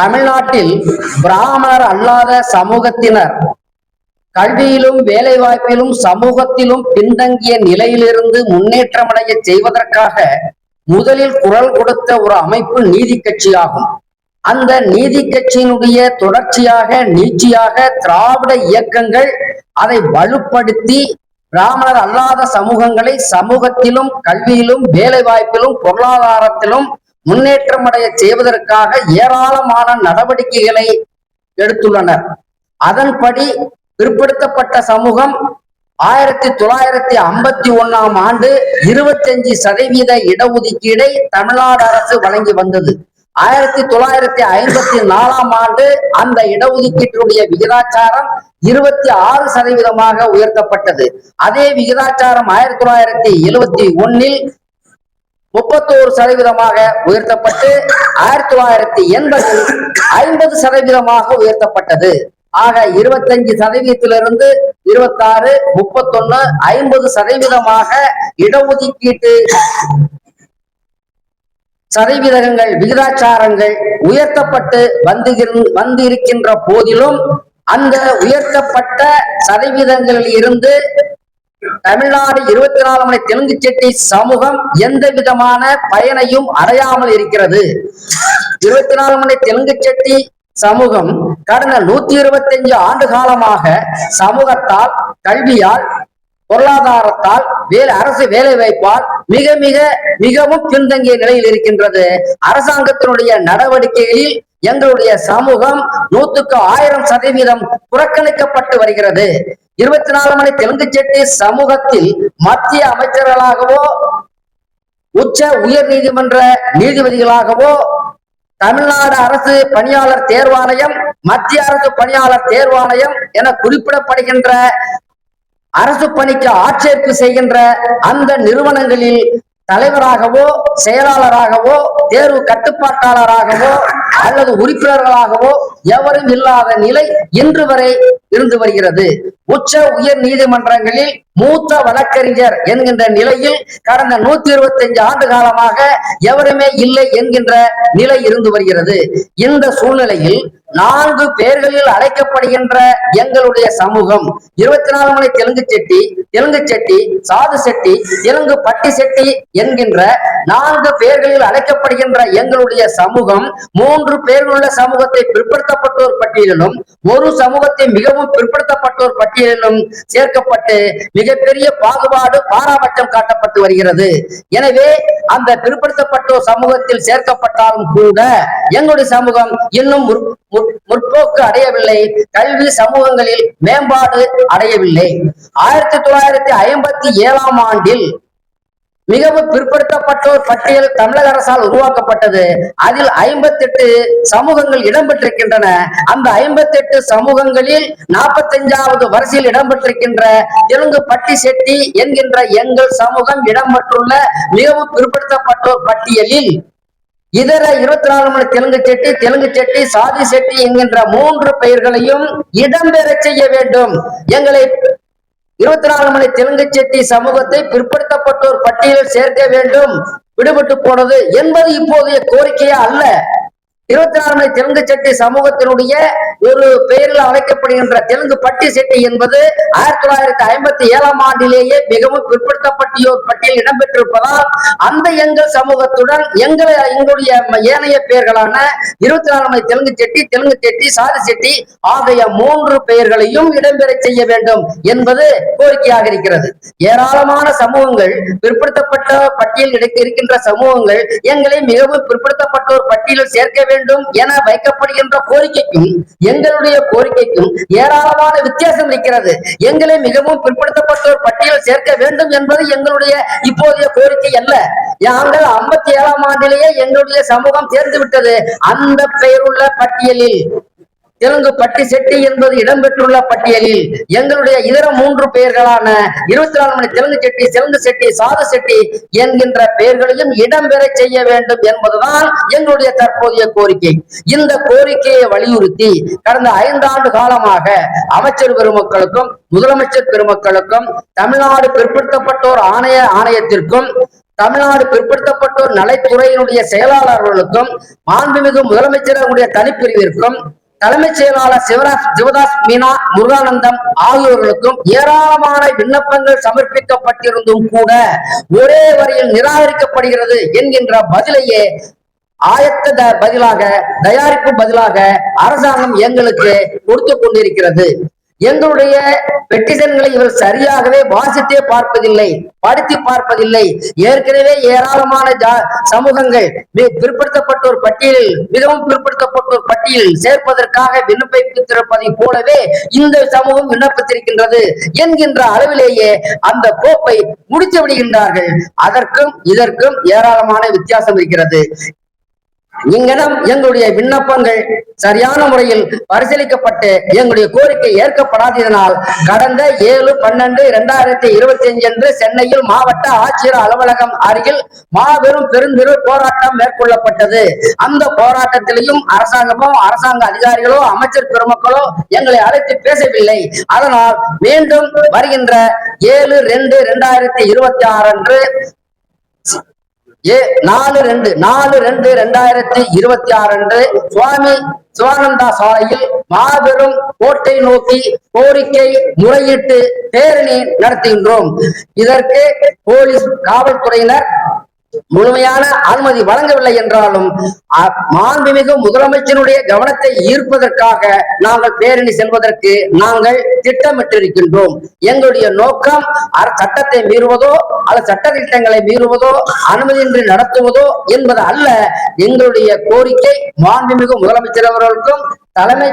தமிழ்நாட்டில் பிராமணர் அல்லாத சமூகத்தினர் கல்வியிலும் வேலைவாய்ப்பிலும் சமூகத்திலும் பின்தங்கிய நிலையிலிருந்து முன்னேற்றமடைய செய்வதற்காக முதலில் குரல் கொடுத்த ஒரு அமைப்பு நீதி கட்சியாகும். அந்த நீதி கட்சியினுடைய தொடர்ச்சியாக நீட்சியாக திராவிட இயக்கங்கள் அதை வலுப்படுத்தி பிராமணர் அல்லாத சமூகங்களை சமூகத்திலும் கல்வியிலும் வேலைவாய்ப்பிலும் பொருளாதாரத்திலும் முன்னேற்றம் அடைய செய்வதற்காக ஏராளமான நடவடிக்கைகளை எடுத்துள்ளனர். அதன்படி பிற்படுத்தப்பட்ட சமூகம் ஆயிரத்தி தொள்ளாயிரத்தி ஐம்பத்தி ஒண்ணாம் ஆண்டு இருபத்தஞ்சு சதவீத இடஒதுக்கீடை தமிழ்நாடு அரசு வழங்கி வந்தது. ஆயிரத்தி தொள்ளாயிரத்தி ஐம்பத்தி நாலாம் ஆண்டு அந்த இடஒதுக்கீட்டினுடைய விகிதாச்சாரம் இருபத்தி ஆறு சதவீதமாக உயர்த்தப்பட்டது. அதே விகிதாச்சாரம் ஆயிரத்தி தொள்ளாயிரத்தி எழுவத்தி ஒன்னில் முப்பத்தோரு சதவீதமாக உயர்த்தப்பட்டு ஆயிரத்தி தொள்ளாயிரத்தி எண்பதில் ஐம்பது சதவீதமாக உயர்த்தப்பட்டது. ஆக இருபத்தஞ்சு சதவீதத்திலிருந்து இருபத்தாறு முப்பத்தொன்னு ஐம்பது சதவீதமாக இடஒதுக்கீட்டு சதவீதங்கள் விகிதாச்சாரங்கள் உயர்த்தப்பட்டு வந்து வந்திருக்கின்ற போதிலும் அந்த உயர்த்தப்பட்ட சதவீதங்களில் இருந்து தமிழ்நாடு இருபத்தி நாலு மணி தெலுங்கு செட்டி சமூகம் எந்த விதமான பயனையும் அடையாமல் இருக்கிறது. இருபத்தி நாலு மணி தெலுங்கு செட்டி சமூகம் கடந்த நூத்தி இருபத்தி அஞ்சு ஆண்டு காலமாக சமூகத்தால் கல்வியால் பொருளாதாரத்தால் வேலை அரசு வேலை வாய்ப்பால் மிக மிக மிகவும் பின்தங்கிய நிலையில் இருக்கின்றது. அரசாங்கத்தினுடைய நடவடிக்கைகளில் எங்களுடைய சமூகம் நூத்துக்கு ஆயிரம் சதவீதம் புறக்கணிக்கப்பட்டு வருகிறது. இருபத்தி நாலு மணி தெலுங்கு செட்டி சமூகத்தில் மத்திய அமைச்சர்களாகவோ உச்ச உயர் நீதிமன்ற நீதிபதிகளாகவோ தமிழ்நாடு அரசு பணியாளர் தேர்வாணையம் மத்திய அரசு பணியாளர் தேர்வாணையம் என குறிப்பிடப்படுகின்ற அரசு பணிக்கு ஆட்சேர்ப்பு செய்கின்ற அந்த நிறுவனங்களில் தலைவராகவோ செயலாளராகவோ தேர்வு கட்டுப்பாட்டாளராகவோ அல்லது உறுப்பினர்களாகவோ எவரும் இல்லாத நிலை இன்று வரை இருந்து வருகிறது. உச்ச உயர் நீதிமன்றங்களில் மூத்த வழக்கறிஞர் என்கின்ற நிலையில் கடந்த நூத்தி இருபத்தி அஞ்சு ஆண்டு காலமாக எவருமே இல்லை என்கின்ற நிலை இருந்து வருகிறது. இந்த சூழ்நிலையில் நான்கு பேர்களில் அழைக்கப்படுகின்ற எங்களுடைய சமூகம். இருபத்தி நாலு மணி தெலுங்கு செட்டி தெலுங்கு செட்டி சாது செட்டி தெலுங்கு பட்டி செட்டி என்கின்ற நான்கு பேர்களில் அழைக்கப்படுகின்ற எங்களுடைய சமூகம் மூன்று பேர்களுள்ள சமூகத்தை பிற்படுத்தப்பட்டோர் பட்டியலிலும் ஒரு சமூகத்தை மிகவும் பிற்படுத்தப்பட்டோர் பட்டியலிலும் சேர்க்கப்பட்டு மிகப்பெரிய பாகுபாடு பாராபட்சம் காட்டப்பட்டு வருகிறது. எனவே அந்த பிற்படுத்தப்பட்டோர் சமூகத்தில் சேர்க்கப்பட்டாலும் கூட எங்களுடைய சமூகம் இன்னும் முற்போக்கு அடையவில்லை. கல்வி சமூகங்களில் மேம்பாடு அடையவில்லை. ஆயிரத்தி தொள்ளாயிரத்தி ஐம்பத்தி ஏழாம் ஆண்டில் மிகவும் பிற்படுத்தப்பட்டோர் பட்டியல் தமிழக அரசால் உருவாக்கப்பட்டது. அதில் ஐம்பத்தி எட்டு சமூகங்கள் இடம்பெற்றிருக்கின்றன. அந்த ஐம்பத்தி எட்டு சமூகங்களில் நாற்பத்தஞ்சாவது வரிசையில் இடம்பெற்றிருக்கின்ற தெலுங்கு பட்டி செட்டி என்கின்ற எங்கள் சமூகம் இடம்பெற்றுள்ள மிகவும் பிற்படுத்தப்பட்டோர் பட்டியலில் இதர இருபத்தி நாலு மணி தெலுங்கு செட்டி தெலுங்கு செட்டி சாதி செட்டி என்கின்ற மூன்று பெயர்களையும் இடம்பெற செய்ய வேண்டும். எங்களை இருபத்தி நாலு மணி தெலுங்கு செட்டி சமூகத்தை பிற்படுத்தப்பட்டோர் பட்டியலில் சேர்க்க வேண்டும். விடுபட்டு போனது என்பது இப்போதைய கோரிக்கையே அல்ல. இருபத்தி நாலு மணி தெலுங்கு செட்டி சமூகத்தினுடைய ஒரு பெயரில் அழைக்கப்படுகின்ற தெலுங்கு பட்டி செட்டி என்பது ஆயிரத்தி தொள்ளாயிரத்தி ஐம்பத்தி ஏழாம் ஆண்டிலேயே மிகவும் பிற்படுத்தப்பட்டியோர் பட்டியல் இடம்பெற்றிருப்பதால் அந்த எங்கள் சமூகத்துடன் எங்களை எங்களுடைய ஏனைய பெயர்களான இருபத்தி நாலு மணி தெலுங்கு செட்டி தெலுங்கு செட்டி சாதி செட்டி ஆகிய மூன்று பெயர்களையும் இடம்பெற செய்ய வேண்டும் என்பது கோரிக்கையாக இருக்கிறது. ஏராளமான சமூகங்கள் பிற்படுத்தப்பட்ட பட்டியல் இருக்கின்ற சமூகங்கள் எங்களை மிகவும் பிற்படுத்தப்பட்டோர் பட்டியலில் சேர்க்க வேண்டும் என வைக்கப்படுகின்ற கோரிக்கைக்கும் எங்களுடைய கோரிக்கைக்கும் ஏராளமான வித்தியாசம் இருக்கிறது. எங்களை மிகவும் பிற்படுத்தப்பட்டோர் பட்டியல் சேர்க்க வேண்டும் என்பது எங்களுடைய இப்போதைய கோரிக்கை அல்ல. நாங்கள் ஐம்பத்தி ஏழாம் ஆண்டிலேயே எங்களுடைய சமூகம் சேர்ந்து விட்டது அந்த பெயருள்ள பட்டியலில் தெலுங்கு பட்டி செட்டி என்பது இடம்பெற்றுள்ள பட்டியலில் எங்களுடைய இதர மூன்று பெயர்களான இருபத்தி நாலு மணி தெலுங்கு செட்டி செலுங்கு செட்டி சாது செட்டி என்கின்ற பெயர்களையும் இடம்பெற செய்ய வேண்டும் என்பதுதான் எங்களுடைய தற்போதைய கோரிக்கை. இந்த கோரிக்கையை வலியுறுத்தி கடந்த ஐந்தாண்டு காலமாக அமைச்சர் பெருமக்களுக்கும் முதலமைச்சர் பெருமக்களுக்கும் தமிழ்நாடு பிற்படுத்தப்பட்டோர் ஆணைய ஆணையத்திற்கும் தமிழ்நாடு பிற்படுத்தப்பட்டோர் நலத்துறையினுடைய செயலாளர்களுக்கும் மாண்புமிகு முதலமைச்சர்களுடைய தனிப்பிரிவிற்கும் தலைமைச் செயலாளர் சிவராஜ் சிவதாஸ் மீனா முருகானந்தம் ஆகியோர்களுக்கும் ஏராளமான விண்ணப்பங்கள் சமர்ப்பிக்கப்பட்டிருந்தும் கூட ஒரே வரியில் நிராகரிக்கப்படுகிறது என்கின்ற பதிலையே ஆயத்த பதிலாக தயாரிப்பு பதிலாக அரசாங்கம் எங்களுக்கு கொடுத்து கொண்டிருக்கிறது. எங்களுடைய பெட்டிஷன்களை இவர் சரியாகவே வாசித்தே பார்ப்பதில்லை படித்து பார்ப்பதில்லை. ஏற்கனவே ஏராளமான ஜா- சமூகங்கள் பிற்படுத்தப்பட்டோர் பட்டியலில் மிகவும் பிற்படுத்தப்பட்டோர் பட்டியலில் சேர்ப்பதற்காக விண்ணப்பித்திருப்பதை போலவே இந்த சமூகம் விண்ணப்பித்திருக்கின்றது என்கின்ற அளவிலேயே அந்த கோப்பை முடித்து விடுகின்றார்கள். அதற்கும் இதற்கும் ஏராளமான வித்தியாசம் இருக்கிறது. இங்கனம் எங்களுடைய விண்ணப்பங்கள் சரியான முறையில் பரிசீலிக்கப்பட்டு எங்களுடைய கோரிக்கை ஏற்கப்படாததனால் கடந்த ஏழு பன்னெண்டு இரண்டாயிரத்தி இருபத்தி அஞ்சு அன்று சென்னையில் மாவட்ட ஆட்சியர் அலுவலகம் அருகில் மாபெரும் பெருந்திரு போராட்டம் மேற்கொள்ளப்பட்டது. அந்த போராட்டத்திலையும் அரசாங்கமோ அரசாங்க அதிகாரிகளோ அமைச்சர் பெருமக்களோ எங்களை அழைத்து பேசவில்லை. அதனால் மீண்டும் வருகின்ற ஏழு ரெண்டு இரண்டாயிரத்தி இருபத்தி ஆறு அன்று ஏ நாலு ரெண்டு நாலு ரெண்டு ரெண்டாயிரத்தி இருபத்தி ஆறு அன்று சுவாமி சிவானந்தா சாலையில் மாபெரும் கோட்டை நோக்கி கோரிக்கை முறையிட்டு பேரணி நடத்துகின்றோம். இதற்கு போலீஸ் காவல்துறையினர் முழுமையான அனுமதி வழங்கவில்லை என்றாலும் மாண்புமிகு முதலமைச்சருடைய கவனத்தை ஈர்ப்பதற்காக நாங்கள் பேரணி செல்வதற்கு நாங்கள் திட்டமிட்டிருக்கின்றோம். எங்களுடைய நோக்கம் சட்டத்தை மீறுவதோ அல்லது சட்ட திட்டங்களை மீறுவதோ அனுமதியின்றி நடத்துவதோ என்பது அல்ல. எங்களுடைய கோரிக்கை மாண்புமிகு முதலமைச்சர் அவர்களுக்கும் தலைமை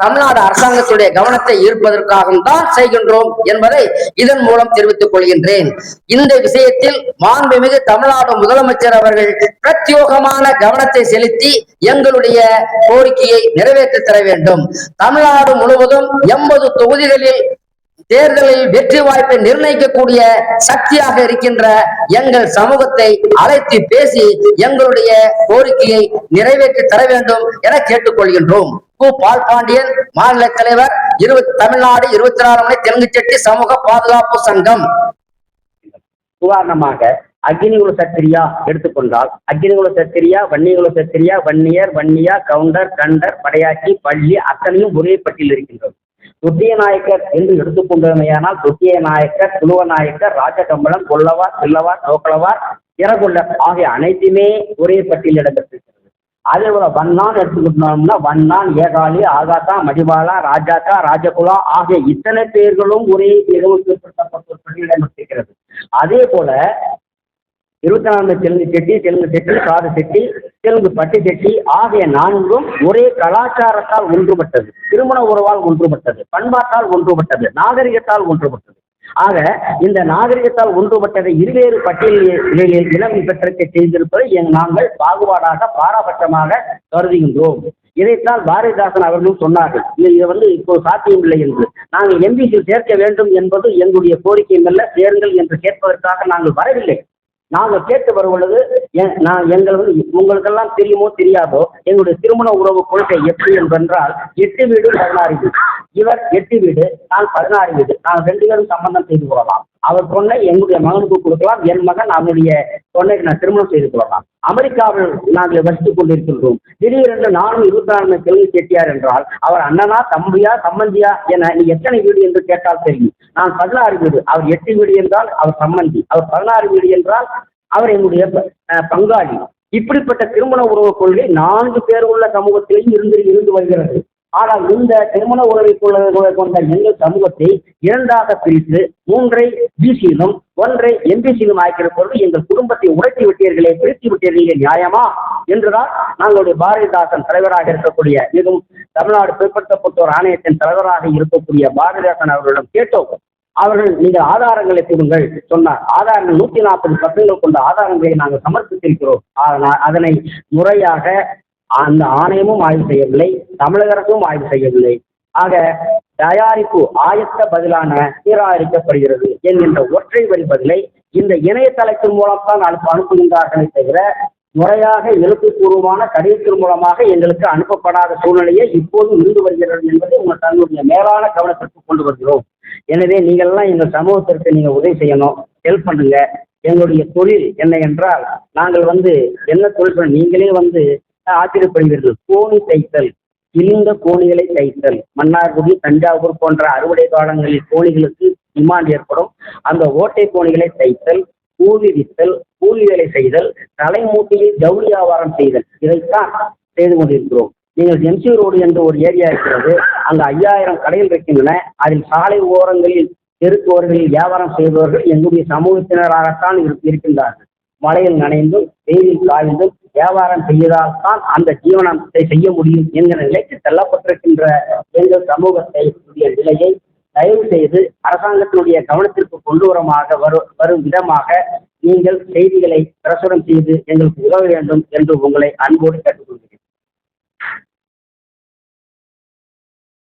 தமிழ்நாடு அரசாங்கத்துடைய கவனத்தை ஈர்ப்பதற்காகவும் தான் செய்கின்றோம் என்பதை இதன் மூலம் தெரிவித்துக் கொள்கின்றேன். இந்த விஷயத்தில் மாண்புமிகு தமிழ்நாடு முதலமைச்சர் அவர்கள் பிரத்யோகமான கவனத்தை செலுத்தி எங்களுடைய கோரிக்கையை நிறைவேற்றி தர வேண்டும். தமிழ்நாடு முழுவதும் எண்பது தொகுதிகளில் தேர்தலில் வெற்றி வாய்ப்பை நிர்ணயிக்கக்கூடிய சக்தியாக இருக்கின்ற எங்கள் சமூகத்தை அழைத்து பேசி எங்களுடைய கோரிக்கையை நிறைவேற்றி தர வேண்டும் என கேட்டுக்கொள்கின்றோம் கு பால் பாண்டியன் மாநில தலைவர் இருபத்தி தமிழ்நாடு இருபத்தி நாலு மணி தெலுங்கு செட்டி சமூக பாதுகாப்பு சங்கம். உதாரணமாக அக்னிகுல சத்திரியா எடுத்துக்கொண்டால் அக்னிகுல சத்திரியா வன்னியகுல சத்திரியா வன்னியர் வன்னியா கவுண்டர் கண்டர் படையாச்சி பள்ளி அத்தனையும் ஒரே பட்டியல் இருக்கின்றது. துத்திய நாயக்கர் என்று எடுத்துக்கொண்டமையானால் துத்திய நாயக்கர் துளுவ நாயக்கர் ராஜகம்பளம் கொல்லவார் சில்லவார் நோக்கலவார் இறகுள்ளர் ஆகிய அனைத்துமே ஒரே பட்டியல் இடம்பெற்று அதே போல வண்ணான் எடுத்துக்கிட்டோம்னா வண்ணான் ஏகாலி ஆகாத்தா மடிவாளா ராஜாக்கா ராஜகுலா ஆகிய இத்தனை பேர்களும் ஒரே மிகவும் பிற்படுத்தப்பட்ட ஒரு பட்டியல் இடம்பெற்றிருக்கிறது அதே போல இருபத்தி நான்கு தெலுங்கு செட்டி தெலுங்கு செட்டி காது செட்டி தெலுங்கு பட்டு செட்டி ஆகிய நான்கும் ஒரே கலாச்சாரத்தால் ஒன்றுபட்டது. திருமண உறவால் ஒன்றுபட்டது. பண்பாட்டால் ஒன்றுபட்டது. நாகரிகத்தால் ஒன்றுபட்டது. ஆக இந்த நாகரிகத்தால் ஒன்றுபட்டதை இருவேறு பட்டியலில் இனம் பெற்றத்தை செய்திருப்பதை எங் நாங்கள் பாகுபாடாக பாராபட்சமாக கருதுகின்றோம். இதைத்தான் பாரதிதாசன் அவர்களும் சொன்னார்கள். இது வந்து இப்போ சாத்தியமில்லை என்று. நாங்கள் எம்பிசி சேர்க்க வேண்டும் என்பது எங்களுடைய கோரிக்கை அல்ல சேருங்கள் என்று கேட்பதற்காக நாங்கள் வரவில்லை. நாங்கள் கேட்டு வரும் ஏன் நான் எங்கள் உங்களுக்கெல்லாம் தெரியுமோ தெரியாதோ எங்களுடைய திருமண உறவு கொள்கை எப்படி என்றால் எட்டு வீடு பதினாறு வீடு. இவர் எட்டு வீடு நான் பதினாறு வீடு. நான் ரெண்டு பேரும் சம்பந்தம் செய்து கொள்ளலாம். அவர் பொண்ணை எங்களுடைய மகனுக்கு கொடுக்கலாம் என் மகன் அவனுடைய பொண்ணைக்கு நான் திருமணம் செய்து கொள்ளலாம். அமெரிக்காவில் நாங்கள் வசித்துக் கொண்டிருக்கின்றோம். திடீரென்று நானும் இருபத்தி நாலு தெலுங்கு செட்டியார் என்றால் அவர் அண்ணனா தம்பியா சம்பந்தியா என நீ எத்தனை வீடு என்று கேட்டால் தெரியும். நான் பதினாறு வீடு. அவர் எட்டு வீடு என்றால் அவர் சம்பந்தி. அவர் பதினாறு வீடு என்றால் அவர் எங்களுடைய ப- பங்காளி. இப்படிப்பட்ட திருமண உறவு கொள்கை நான்கு பேர் உள்ள சமூகத்திலேயும் இருந்து இருந்து வருகிறது. ஆனால் இந்த திருமண உறவை கொண்ட எங்கள் சமூகத்தை இரண்டாக பிரித்து மூன்றை பிசியிலும் ஒன்றை எம்பிசியிலும் ஆக்கிற பொழுது எங்கள் குடும்பத்தை உடைத்து விட்டீர்களே பிரித்து விட்டீர்களே நியாயமா? என்றுதான் நாங்களுடைய பாரதிதாசன் தலைவராக இருக்கக்கூடிய மிகவும் தமிழ்நாடு பிற்படுத்தப்பட்டோர் ஆணையத்தின் தலைவராக இருக்கக்கூடிய பாரதிதாசன் அவர்களிடம் கேட்டோம். அவர்கள் நீங்கள் ஆதாரங்களை கொடுங்கள் சொன்னார். ஆதாரங்கள் நூத்தி நாற்பது பக்கங்கள் கொண்ட ஆதாரங்களை நாங்கள் சமர்ப்பித்திருக்கிறோம். ஆனால் அதனை முறையாக அந்த ஆணையமும் ஆய்வு செய்யவில்லை தமிழக அரசும் ஆய்வு செய்யவில்லை. ஆக தயாரிப்பு ஆயத்த பதிலான நிராகரிக்கப்படுகிறது என்கின்ற ஒற்றை வரி பதிலை இந்த இணையதளத்தின் மூலம் தான் அனுப்ப அனுப்புகின்றார்களே தவிர முறையாக எழுத்துப்பூர்வமான கடிதத்தின் மூலமாக எங்களுக்கு அனுப்பப்படாத சூழ்நிலையே இப்போதும் இருந்து வருகிறது என்பதை உங்கள் தன்னுடைய மேலான கவனத்திற்கு கொண்டு வருகிறோம். எனவே நீங்கள்லாம் எங்கள் சமூகத்திற்கு நீங்கள் உதவி செய்யணும். ஹெல்ப் பண்ணுங்க. எங்களுடைய தொழில் என்ன என்றால் நாங்கள் வந்து என்ன தொழில் நீங்களே வந்து ஆச்சரியப்படுவீர்கள். கோணி தைத்தல். இழிந்த கோணிகளை தைத்தல். மன்னார்குடி தஞ்சாவூர் போன்ற அறுவடை காலங்களில் கோணிகளுக்கு டிமாண்ட் ஏற்படும். அந்த ஓட்டை கோணிகளை தைத்தல் கூலி வித்தல் கூலி வேலை செய்தல் தலைமூட்டியில் ஜவுளி வியாபாரம் செய்தல். இதைத்தான் செய்து கொண்டிருக்கிறோம். நீங்கள் எம்சி ரோடு என்ற ஒரு ஏரியா இருக்கிறது அந்த ஐயாயிரம் கடைகள் இருக்கின்றன. அதில் சாலை ஓரங்களில் தெருக்கோர்களில் வியாபாரம் செய்பவர்கள் எங்களுடைய சமூகத்தினராகத்தான் இரு- இருக்கின்றார்கள். மழையில் நனைந்தும் வெயிலில் காய்ந்தும் வியாபாரம் செய்வதால் தான் அந்த ஜீவனத்தை செய்ய முடியும் என்கிற நிலைக்கு தள்ளப்பட்டிருக்கின்ற எங்கள் சமூகத்தை உடைய நிலையை தயவு செய்து அரசாங்கத்தினுடைய கவனத்திற்கு கொண்டு வரமாக வரும் வரும் விதமாக நீங்கள் செய்திகளை பிரசுரம் செய்து எங்களுக்கு உதவ வேண்டும் என்று உங்களை அன்போடு கேட்டுக்கொள்கிறேன்.